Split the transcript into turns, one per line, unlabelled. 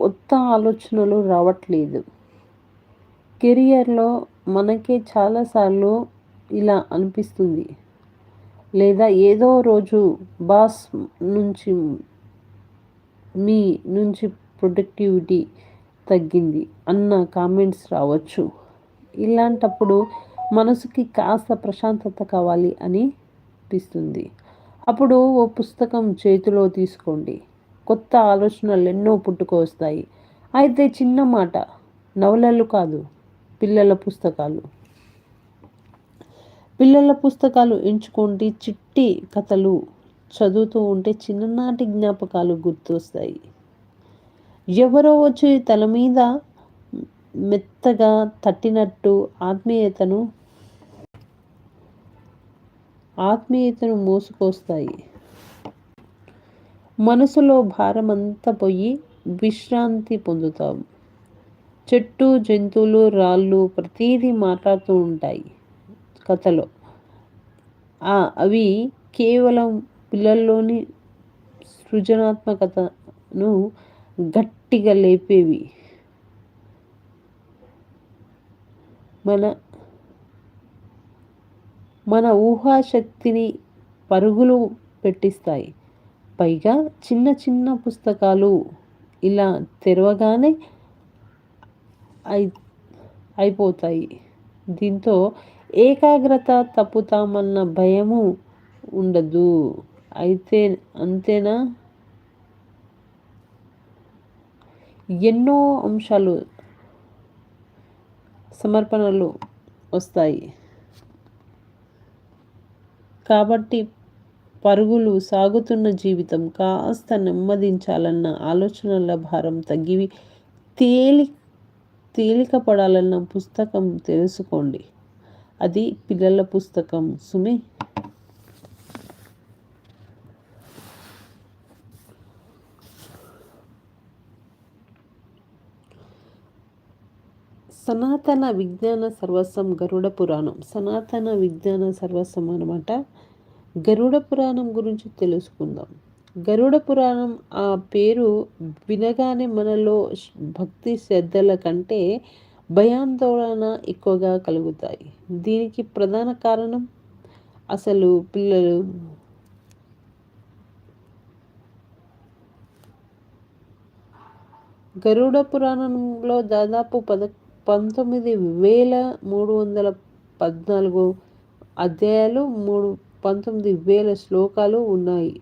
కొత్త ఆలోచనలు రావట్లేదు. కెరియర్లో మనకే చాలాసార్లు ఇలా అనిపిస్తుంది. లేదా ఏదో రోజు బాస్ నుంచి మీ నుంచి ప్రొడక్టివిటీ తగ్గింది అన్న కామెంట్స్ రావచ్చు. ఇలాంటప్పుడు మనసుకి కాస్త ప్రశాంతత కావాలి అని అనిపిస్తుంది. అప్పుడు ఓ పుస్తకం చేతిలో తీసుకోండి. కొత్త ఆలోచనలు ఎన్నో పుట్టుకొస్తాయి. అయితే చిన్న మాట నవలలు కాదు పిల్లల పుస్తకాలు. పిల్లల పుస్తకాలు ఎంచుకోండి చిట్టి కథలు చదువుతూ ఉంటే చిన్ననాటి జ్ఞాపకాలు గుర్తొస్తాయి. ఎవరో వచ్చి తల మీద మెత్తగా తట్టినట్టు ఆత్మీయతను ఆత్మీయతను మోసుకొస్తాయి. మనసులో భారమంతా పోయి విశ్రాంతి పొందుతాం. చెట్టు జంతువులు రాళ్ళు ప్రతీదీ మాట్లాడుతూ ఉంటాయి కథలో. అవి కేవలం పిల్లల్లోని సృజనాత్మకతను గట్టిగా లేపేవి. మన మన ఊహాశక్తిని పరుగులు పెట్టిస్తాయి. పైగా చిన్న చిన్న పుస్తకాలు ఇలా తెరవగానే అయి అయిపోతాయి. దీంతో ఏకాగ్రత తప్పుతామన్న భయము ఉండదు. అయితే అంతేనా? ఎన్నో అంశాలు సమర్పణలు వస్తాయి. కాబట్టి పరుగులు సాగుతున్న జీవితం కాస్త నెమ్మదించాలన్న ఆలోచనల భారం తగ్గి తేలి తేలిక పడాలన్న పుస్తకం తెలుసుకోండి. అది పిల్లల పుస్తకం సుమి. సనాతన విజ్ఞాన సర్వస్వం గరుడ పురాణం. సనాతన విజ్ఞాన సర్వస్వం అనమాట గరుడ పురాణం గురించి తెలుసుకుందాం. గరుడ పురాణం ఆ పేరు వినగానే మనలో భక్తి శ్రద్ధల కంటే భయాందోళన ఎక్కువగా కలుగుతాయి. దీనికి ప్రధాన కారణం? అసలు పిల్లలు గరుడ పురాణంలో దాదాపు పద పంతొమ్మిది వేల మూడు వందల పద్నాలుగు అధ్యాయాలు మూడు పంతొమ్మిది వేల శ్లోకాలు ఉన్నాయి.